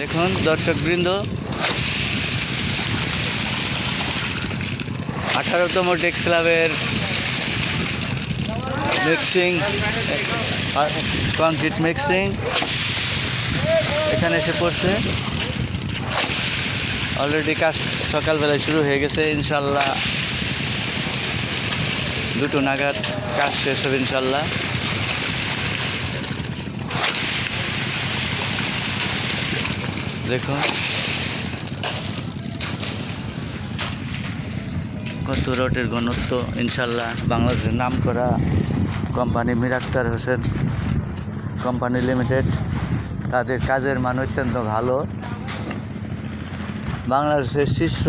দেখুন, দর্শকবৃন্দ। আঠারোতম ডেক ক্লাবের মিক্সিং কংক্রিট মিক্সিং এখানে এসে পড়ছে। অলরেডি কাজ সকালবেলায় শুরু হয়ে গেছে, ইনশাল্লাহ। দুটো নাগাদ কাজ শেষ হবে, ইনশাল্লাহ। দেখুন কত রটের ঘনত্ব, ইনশাল্লাহ বাংলাদেশের নাম করা company Miraktar Hossain company limited, তাদের কাজের মান অত্যন্ত ভালো। বাংলাদেশের শীর্ষ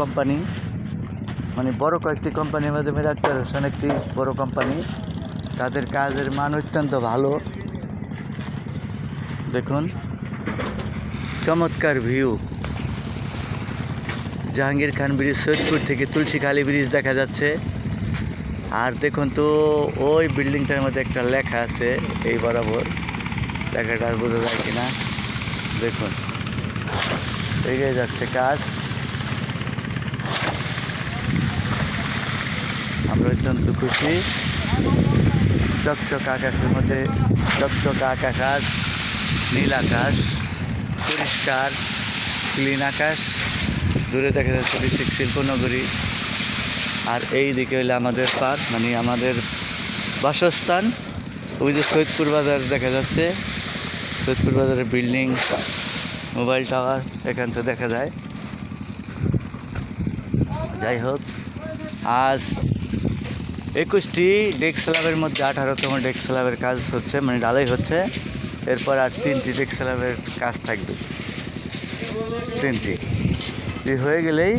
কোম্পানি মানে বড় কয়েকটি কোম্পানির মধ্যে মিরাক্তার হোসেন একটি বড় কোম্পানি, তাদের কাজের মান অত্যন্ত ভালো। দেখুন। চমৎকার ভিউ। জাহাঙ্গীর খান ব্রিজ সৈয়দপুর থেকে তুলসী তুলসীখালি ব্রিজ দেখা যাচ্ছে। আর দেখুন তো, ওই বিল্ডিংটার মধ্যে একটা লেখা আছে, এই বরাবর। লেখাটা আর বোঝা যায় কিনা? দেখুন। এগিয়ে যাচ্ছে কাজ। আমরা অত্যন্ত খুশি। চকচক আকাশের মধ্যে, চকচক আকাশ নীল আকাশ। পরিষ্কার ক্লিন আকাশ, দূরে দেখা যাচ্ছে বিশেষ শিল্পনগরী আর এই দিকে হইলে আমাদের পার্ক মানে আমাদের বাসস্থান। ওই যে সৈয়দপুর বাজার দেখা যাচ্ছে। সৈয়দপুর বাজারের বিল্ডিং, মোবাইল টাওয়ার, এখান থেকে দেখা যায়। যাই হোক, আজ একুশটি ডেস্ক স্ল্যাবের মধ্যে আঠারোতম ডেস্ক স্ল্যাবের কাজ হচ্ছে মানে ডালাই হচ্ছে। এরপর আর তিনটি ডেস্ক স্ল্যাবের কাজ থাকবে। তিনটি। এই হয়ে গেলেই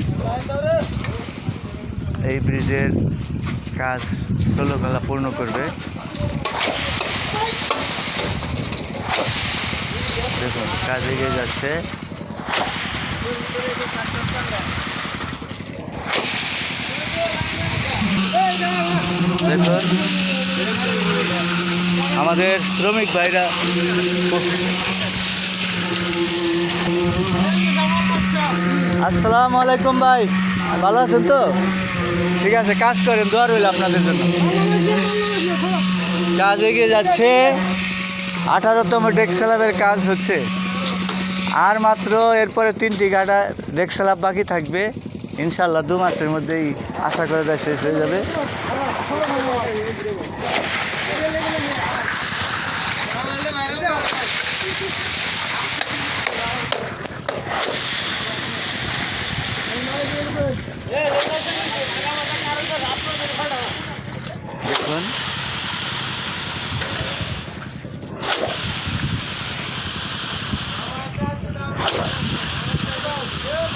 এই ব্রিজের কাজ ষোলো কলা পূর্ণ করবে। দেখুন, কাজ এগিয়ে যাচ্ছে। দেখুন। আমাদের শ্রমিক ভাইরা আসসালামু আলাইকুম ভাই ভালো আছেন তো? ঠিক আছে কাজ করেন দোয়া রইল আপনাদের জন্য। কাজ এগিয়ে যাচ্ছে আঠারোতম ডেক স্ল্যাবের কাজ হচ্ছে। আর মাত্র এরপরে তিনটি গাড়া ডেক স্ল্যাব বাকি থাকবে। ইনশাল্লাহ দু মাসের মধ্যেই আশা করা যায় শেষ হয়ে যাবে।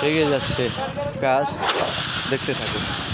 এগিয়ে যাচ্ছে কাজ দেখতে থাকুন।